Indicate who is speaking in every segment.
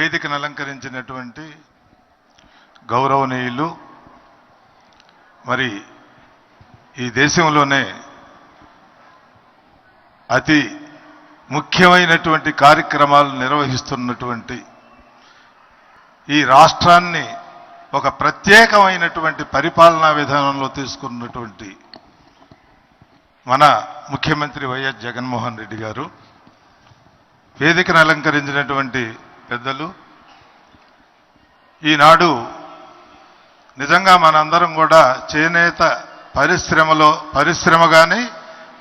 Speaker 1: వేదికను అలంకరించినటువంటి గౌరవనీయులు మరి ఈ దేశంలోనే అతి ముఖ్యమైనటువంటి కార్యక్రమాలు నిర్వహిస్తున్నటువంటి ఈ రాష్ట్రాన్ని ఒక ప్రత్యేకమైనటువంటి పరిపాలనా విధానంలో తీసుకున్నటువంటి మన ముఖ్యమంత్రి వైఎస్ జగన్మోహన్ రెడ్డి గారు వేదికను అలంకరించినటువంటి పెద్దలు. ఈనాడు నిజంగా మనందరం కూడా చేనేత పరిశ్రమలో పరిశ్రమ కానీ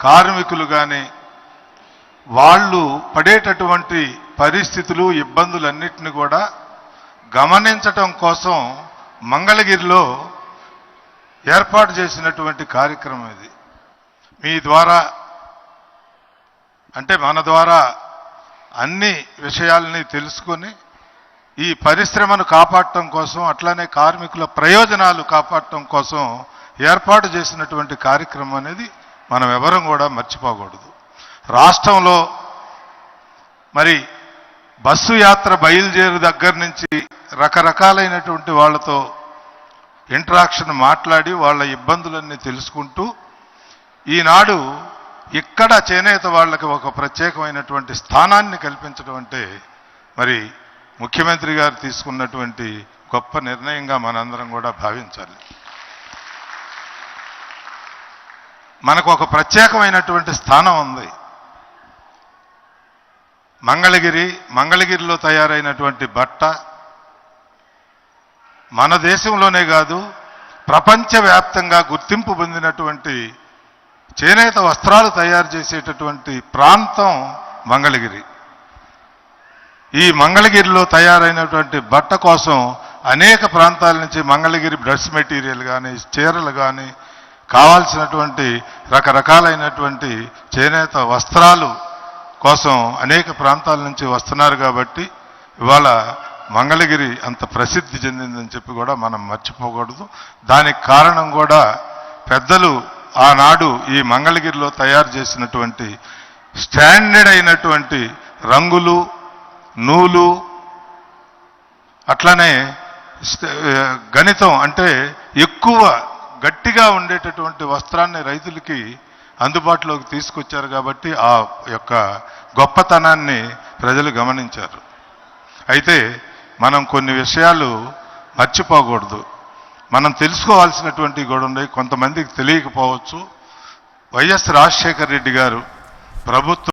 Speaker 1: కార్మికులు కానీ వాళ్ళు పడేటటువంటి పరిస్థితులు ఇబ్బందులన్నిటిని కూడా గమనించటం కోసం మంగళగిరిలో ఏర్పాటు చేసినటువంటి కార్యక్రమం ఇది. మీ ద్వారా అంటే మన ద్వారా అన్ని విషయాలని తెలుసుకొని ఈ పరిశ్రమను కాపాడటం కోసం అట్లానే కార్మికుల ప్రయోజనాలు కాపాడటం కోసం ఏర్పాటు చేసినటువంటి కార్యక్రమం అనేది మనం ఎవరం కూడా మర్చిపోకూడదు. రాష్ట్రంలో మరి బస్సు యాత్ర బయలుదేరు దగ్గర నుంచి రకరకాలైనటువంటి వాళ్ళతో ఇంటరాక్షన్ మాట్లాడి వాళ్ళ ఇబ్బందులన్నీ తెలుసుకుంటూ ఈనాడు ఇక్కడ చేనేత వాళ్ళకి ఒక ప్రత్యేకమైనటువంటి స్థానాన్ని కల్పించడం అంటే మరి ముఖ్యమంత్రి గారు తీసుకున్నటువంటి గొప్ప నిర్ణయంగా మనందరం కూడా భావించాలి. మనకు ఒక ప్రత్యేకమైనటువంటి స్థానం ఉంది. మంగళగిరి మంగళగిరిలో తయారైనటువంటి బట్ట మన దేశంలోనే కాదు ప్రపంచవ్యాప్తంగా గుర్తింపు పొందినటువంటి చేనేత వస్త్రాలు తయారు చేసేటటువంటి ప్రాంతం మంగళగిరి. ఈ మంగళగిరిలో తయారైనటువంటి బట్ట కోసం అనేక ప్రాంతాల నుంచి మంగళగిరి డ్రెస్ మెటీరియల్ కానీ చీరలు కానీ కావాల్సినటువంటి రకరకాలైనటువంటి చేనేత వస్త్రాలు కోసం అనేక ప్రాంతాల నుంచి వస్తున్నారు కాబట్టి ఇవాళ మంగళగిరి అంత ప్రసిద్ధి చెందిందని చెప్పి కూడా మనం మర్చిపోకూడదు. దానికి కారణం కూడా పెద్దలు ఆనాడు ఈ మంగళగిరిలో తయారు చేసినటువంటి స్టాండర్డ్ అయినటువంటి రంగులు నూలు అట్లానే గణితం అంటే ఎక్కువ గట్టిగా ఉండేటటువంటి వస్త్రాన్ని రైతులకి అందుబాటులోకి తీసుకొచ్చారు కాబట్టి ఆ యొక్క గొప్పతనాన్ని ప్రజలు గమనించారు. అయితే మనం కొన్ని విషయాలు మర్చిపోకూడదు. మనం తెలుసుకోవాల్సినటువంటి కూడా ఉన్నాయి. కొంతమందికి తెలియకపోవచ్చు. వైఎస్ రాజశేఖర రెడ్డి గారు ప్రభుత్వం